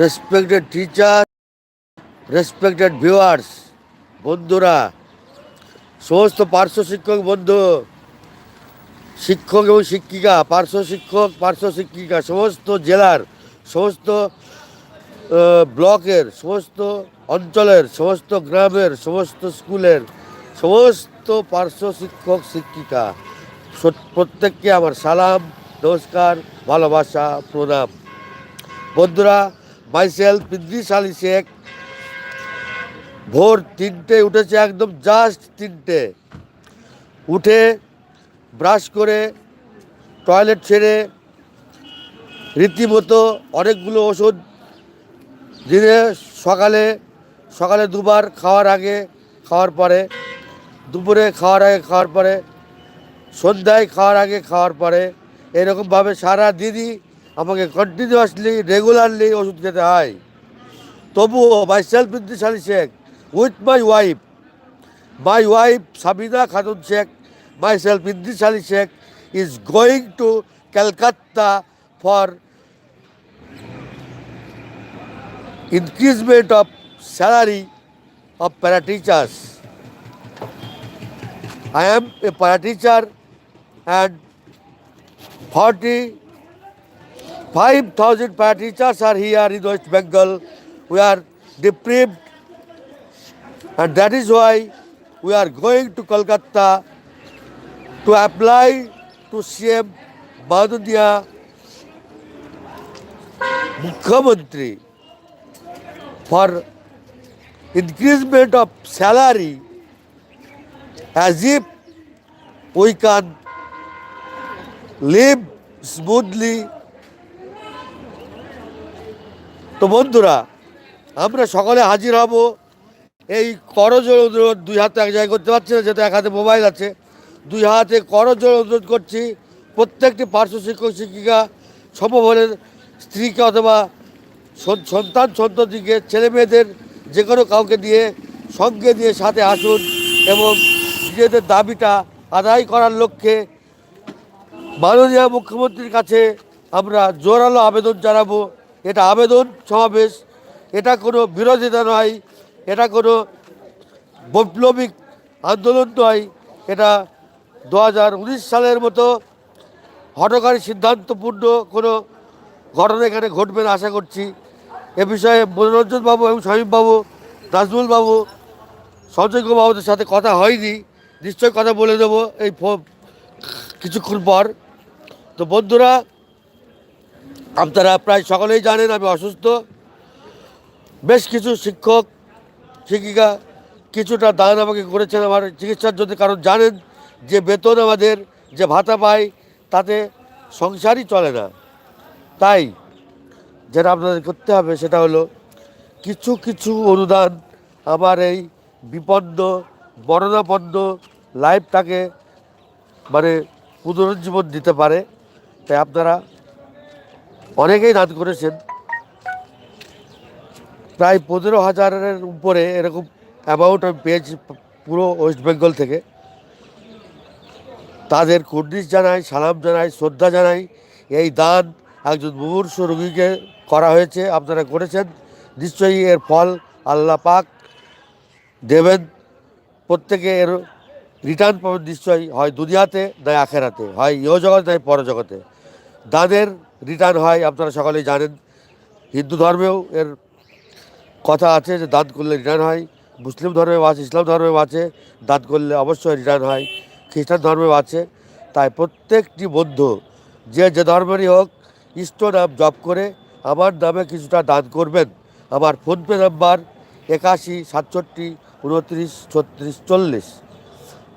Respected teacher respected viewers বন্ধুরা, সমস্ত পার্শ্ব শিক্ষক বন্ধু, শিক্ষক এবং শিক্ষিকা, পার্শ্ব শিক্ষক, পার্শ্ব শিক্ষিকা, সমস্ত জেলার, সমস্ত ব্লকের, সমস্ত অঞ্চলের, সমস্ত গ্রামের, সমস্ত স্কুলের, সমস্ত পার্শ্ব শিক্ষক, শিক্ষিকা প্রত্যেককে আমার সালাম, নমস্কার, ভালোবাসা, প্রণাম। বন্ধুরা মাইসেলফ ইদ্রিস আলী শেখ। ভোর তিনটে উঠেছে একদম জাস্ট তিনটে। উঠে ব্রাশ করে টয়লেট ছেড়ে রীতিমতো অনেকগুলো ওষুধ দিনে সকালে সকালে দুবার খাওয়ার আগে খাওয়ার পরে, দুপুরে খাওয়ার আগে খাওয়ার পরে, সন্ধ্যায় খাওয়ার আগে খাওয়ার পরে, এরকমভাবে সারা দিনই আমাকে কন্টিনিউয়াসলি রেগুলারলি ওষুধ খেতে হয় তবুও myself Indrishali Sheikh with my wife my wife Sabina Khatun Sheikh myself Indrishali Sheikh is going to Calcutta for increasement of salary of parateachers. I am a parateacher and 40 5,000 parachas are here in West Bengal. We are deprived and that is why we are going to Kolkata to apply to CM Bahadunia Mukhyamantri for increasement of salary as if we can live smoothly তো বন্ধুরা, আমরা সকলে হাজির হব। এই করজোড় অনুরোধ দুই হাতে এক জায়গায় করতে পারছি না, যেহেতু এক হাতে মোবাইল আছে। দুই হাতে করজোড় অনুরোধ করছি। প্রত্যেকটি পার্শ্ব শিক্ষক, শিক্ষিকা সম্ভব স্ত্রীকে অথবা সন- সন্তান, সন্ততিকে, ছেলে মেয়েদের যে কোনো কাউকে দিয়ে, সঙ্গে দিয়ে সাথে আসুন এবং নিজেদের দাবিটা আদায় করার লক্ষ্যে মাননীয় মুখ্যমন্ত্রীর কাছে আমরা জোরালো আবেদন জানাব। এটা আবেদন সমাবেশ, এটা কোনো বিরোধিতা নয়, এটা কোনো বৈপ্লবিক আন্দোলন নয়, এটা দু হাজার উনিশ সালের মতো হটকারী সিদ্ধান্তপূর্ণ কোনো ঘটনা এখানে ঘটবে না আশা করছি। এ বিষয়ে মনোরঞ্জন বাবু এবং শামীম বাবু, নাজমুল বাবু, সঞ্জয় বাবুদের সাথে কথা হয়নি নিশ্চয় কথা বলে দেবো এই কিছুক্ষণ পর। তো বন্ধুরা আপনারা প্রায় সকলেই জানেন আমি অসুস্থ। বেশ কিছু শিক্ষক, শিক্ষিকা কিছুটা দান আমাকে করেছেন আমার চিকিৎসার জন্য, কারণ জানেন যে বেতন আমাদের, যে ভাতা পাই তাতে সংসারই চলে না। তাই যেটা আপনাদের করতে হবে সেটা হলো কিছু কিছু অনুদান আমার এই বিপন্ন, বর্ণাপন্ন লাইফটাকে মানে পুনরুজ্জীবন দিতে পারে। তাই আপনারা অনেকেই দান করেছেন। প্রায় পনেরো হাজারের উপরে এরকম অ্যামাউন্ট আমি পেয়েছি পুরো ওয়েস্ট বেঙ্গল থেকে। তাদের কুর্নিশ জানাই, সালাম জানাই, শ্রদ্ধা জানাই। এই দান একজন মুমূর্ষ রোগীকে করা হয়েছে, আপনারা করেছেন। নিশ্চয়ই এর ফল আল্লাহ পাক দেবেন। প্রত্যেকে এর রিটার্ন পাবেন নিশ্চয়ই, হয় দুনিয়াতে, নয় আখেরাতে, হয় ইহ জগৎ নয় পরজগতে। দানের রিটার্ন হয়, আপনারা সকলেই জানেন। হিন্দু ধর্মেও এর কথা আছে যে দান করলে রিটার্ন হয়, মুসলিম ধর্মেও আছে, ইসলাম ধর্মেও আছে, দান করলে অবশ্যই রিটার্ন হয়, খ্রিস্টান ধর্মেও আছে। তাই প্রত্যেকটি বন্ধু যে যে ধর্মেরই হোক, ইষ্ট নাম জপ করে আমার নামে কিছুটা দান করবেন। আমার ফোনপে নাম্বার একাশি, সাতষট্টি, উনত্রিশ, ছত্রিশ, চল্লিশ।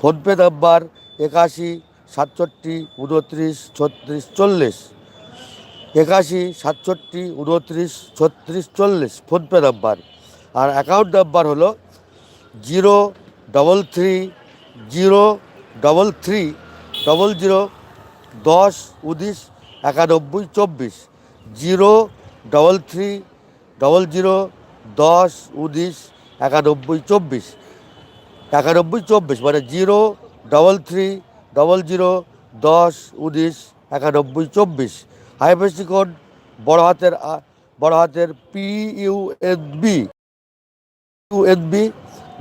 ফোনপে নাম্বার একাশি সাতষট্টি, উনত্রিশ, ছত্রিশ, চল্লিশ। একাশি, সাতষট্টি, উনত্রিশ, ছত্রিশ, চল্লিশ, ফোনপে নাম্বার। আর অ্যাকাউন্ট নাম্বার হলো zero double three, zero double three, double zero, দশ, উনিশ, একানব্বই, চব্বিশ। Zero double three, double zero, দশ, উনিশ, একানব্বই, চব্বিশ। একানব্বই, চব্বিশ মানে zero double three double zero দশ উনিশ একানব্বই চব্বিশ। আইএফএসসি কোড বড় হাতের বড় হাতের P U N B U N B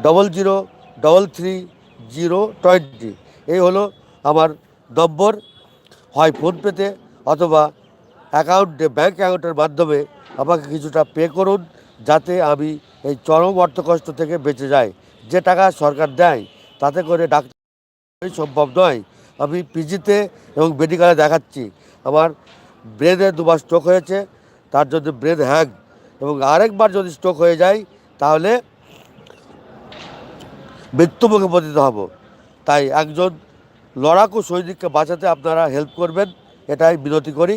double zero double three zero twenty এই হলো আমার নম্বর। হয় ফোনপেতে অথবা অ্যাকাউন্টে ব্যাঙ্ক অ্যাকাউন্টের মাধ্যমে আমাকে কিছুটা পে করুন, যাতে আমি এই চরম অর্থকষ্ট থেকে বেঁচে যাই। যে টাকা সরকার দেয়, তাতে করে ডাক্তার সম্ভব নয়। আমি পিজিতে এবং মেডিকেলে দেখাচ্ছি। আমার ব্রেনে দুবার স্ট্রোক হয়েছে, তার জন্য ব্রেন হ্যাং এবং আরেকবার যদি স্ট্রোক হয়ে যায়, তাহলে মৃত্যুমুখে পতিত হব। তাই একজন লড়াকু সৈনিককে বাঁচাতে আপনারা হেল্প করবেন, এটাই বিনতি করি।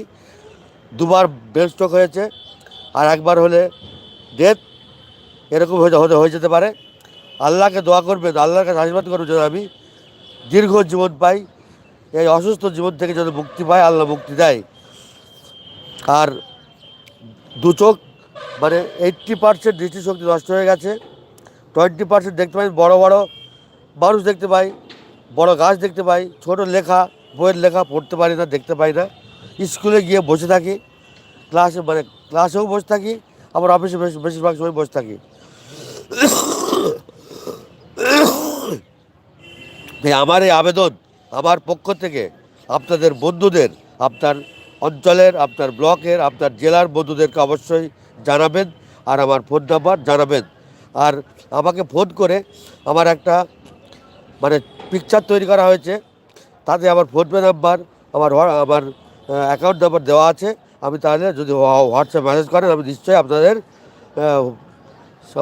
দুবার ব্রেন স্ট্রোক হয়েছে, আর একবার হলে ডেথ এরকম হয়ে হয়ে যেতে পারে। আল্লাহকে দোয়া করবেন, আল্লাহর কাছে আশীর্বাদ করবেন যেন আমি দীর্ঘ জীবন পাই, এই অসুস্থ জীবন থেকে যেন মুক্তি পায়, আল্লাহ মুক্তি দেয়। আর দু চোখ মানে এইট্টি পার্সেন্ট দৃষ্টিশক্তি নষ্ট হয়ে গেছে। টোয়েন্টি পার্সেন্ট দেখতে পাই, বড় বড় মানুষ দেখতে পাই, বড় গাছ দেখতে পাই, ছোট লেখা, বইয়ের লেখা পড়তে পারি না, দেখতে পাই না। স্কুলে গিয়ে বসে থাকি, ক্লাসে মানে ক্লাসেও বসে থাকি, আবার অফিসে বেশ, বেশিরভাগ সময় বসে থাকি। তাই আমার এই আবেদন আমার পক্ষ থেকে আপনাদের বন্ধুদের, আপনার অঞ্চলের, আপনার ব্লকের, আপনার জেলার বন্ধুদেরকে অবশ্যই জানাবেন আর আমার ফোন নাম্বার জানাবেন। আর আমাকে ফোন করে আমার একটা মানে পিকচার তৈরি করা হয়েছে। তাতে আমার ফোনপে নাম্বার আমার আমার অ্যাকাউন্ট নাম্বার দেওয়া আছে। আমি তাহলে যদি হোয়াটসঅ্যাপ মেসেজ করেন, আমি নিশ্চয়ই আপনাদের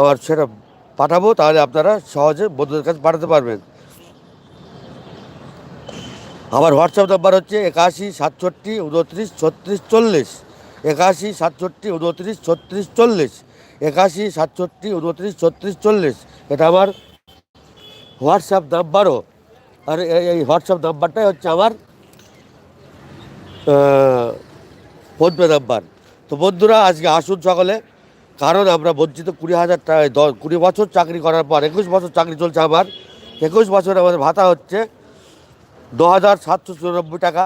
আমার সেটা পাঠাবো। তাহলে আপনারা সহজে বন্ধুদের কাছে পাঠাতে পারবেন। আমার হোয়াটসঅ্যাপ নাম্বার হচ্ছে একাশি সাতষট্টি উনত্রিশ ছত্রিশ চল্লিশ। একাশি সাতষট্টি উনত্রিশ ছত্রিশ চল্লিশ। একাশি সাতষট্টি উনত্রিশ ছত্রিশ চল্লিশ। এটা আমার হোয়াটসঅ্যাপ নাম্বারও। আর এই- হোয়াটসঅ্যাপ নাম্বারটাই হচ্ছে আমার ফোনপে নাম্বার। তো বন্ধুরা, আজকে আসুন সকলে। কারণ আমরা বঞ্চিত কুড়ি হাজার টাকা দশ, কুড়ি বছর চাকরি করার পর একুশ বছর চাকরি চলছে আমার। একুশ বছর আমাদের ভাতা হচ্ছে। দু হাজার সাতশো চুরানব্বই টাকা।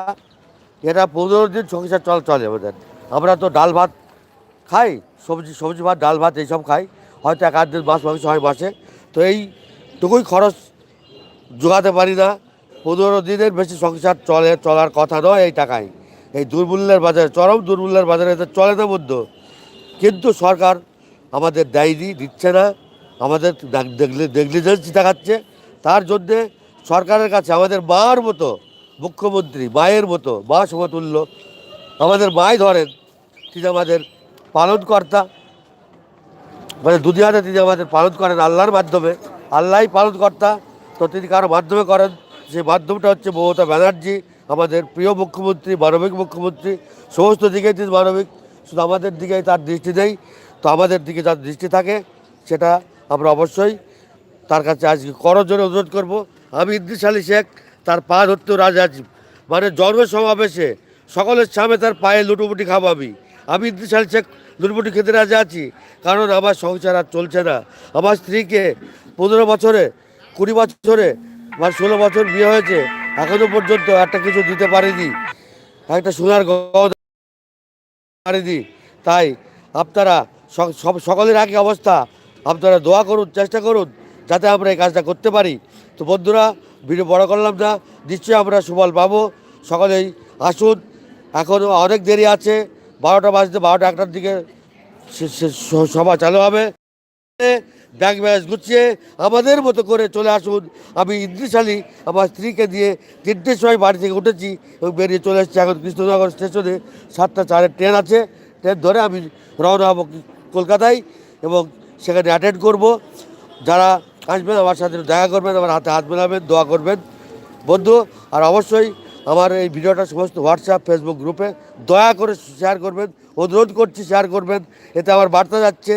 এটা পনেরো দিন সংসার চল, চলে আমাদের আমরা তো ডাল ভাত খাই, সবজি সবজি ভাত, ডাল ভাত এইসব খাই। হয়তো এক আধ দিন মাছ, মাংস হয় মাসে। তো এইটুকুই খরচ, জোগাতে পারি না। পনেরো দিনের বেশি সংসার চলে, চলার কথা নয় এই টাকায়। এই দুর্মূল্যের বাজারে, চরম দুর্মূল্যের বাজারে চলে না বন্ধু। কিন্তু সরকার আমাদের দেয়নি, দিচ্ছে না। আমাদের নেগলিজেন্সি দেখাচ্ছে। তার জন্যে সরকারের কাছে আমাদের মার মতো মুখ্যমন্ত্রী, মায়ের মতো মা সমতুল্য। আমাদের মাই ধরেন, তিনি আমাদের পালনকর্তা। মানে দুনিয়াতে তিনি আমাদের পালন করেন আল্লাহর মাধ্যমে। আল্লাহই পালনকর্তা। তো তিনি কারও মাধ্যমে করেন? সেই মাধ্যমটা হচ্ছে মমতা ব্যানার্জি, আমাদের প্রিয় মুখ্যমন্ত্রী, মানবিক মুখ্যমন্ত্রী। সমস্ত দিকেই তিনি মানবিক, শুধু আমাদের দিকেই তার দৃষ্টি নেই। তো আমাদের দিকে যার দৃষ্টি থাকে, সেটা আমরা অবশ্যই তার কাছে আজকে করজোরে অনুরোধ করব। আমি আলী শেখ, তার পা ধরতেও রাজা মানে জন্ম সমাবেশে সকলের সামনে তার পায়ে লুটোপুটি খাব আমি। ইদ্রিস শেখ, লুটোপুটি খেতে রাজা আছি। কারণ আমার সংসার আর চলছে না। আমার স্ত্রীকে পনেরো বছরে, কুড়ি বছরে বা ষোলো বছর বিয়ে হয়েছে। এখনও পর্যন্ত একটা কিছু দিতে পারেনি। একটা সোনার পারেনি। তাই আপনারা সকলের আগে অবস্থা। আপনারা দোয়া করুন, চেষ্টা করুন। যাতে আমরা এই কাজটা করতে পারি। তো বন্ধুরা, ভিডিও বড় করলাম না, নিশ্চয়ই আমরা সুফল পাবো সকলেই আসুন। এখনও অনেক দেরি আছে, বারোটা বাজতে, বারোটা একটার দিকে সভা চালু হবে। ব্যাগ ব্যাগ গুছিয়ে আমাদের মতো করে চলে আসুন। আমি ইদ্রিস আলী আমার স্ত্রীকে দিয়ে তিনটের সময় বাড়ি থেকে উঠেছি এবং বেরিয়ে চলে এসেছি এখন কৃষ্ণনগর স্টেশনে। সাতটা চারের ট্রেন আছে, ট্রেন ধরে আমি রওনা হব কলকাতায় এবং সেখানে অ্যাটেন্ড করব। যারা আসবেন, আমার সাথে দেখা করবেন, আমার হাতে হাত মেলাবেন, দোয়া করবেন। বন্ধু, আর অবশ্যই আমার এই ভিডিওটা সমস্ত হোয়াটসঅ্যাপ ফেসবুক গ্রুপে দয়া করে শেয়ার করবেন, অনুরোধ করছি শেয়ার করবেন। এতে আমার বার্তা যাচ্ছে,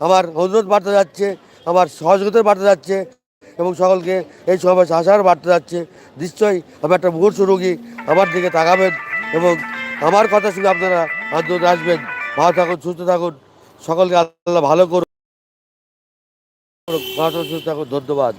আমার অনুরোধ বার্তা যাচ্ছে, আমার সহযোগিতার বার্তা যাচ্ছে, এবং সকলকে এই সমাবেশ আসার বার্তা যাচ্ছে। নিশ্চয়ই আমি একটা মুহূর্ত রোগী আমার দিকে তাকাবেন, এবং আমার কথা শুনে আপনারা আন্দোলন আসবেন। ভালো থাকুন, সুস্থ থাকুন। সকলকে আল্লাহ ভালো করুন থাকুন সুস্থ ধন্যবাদ।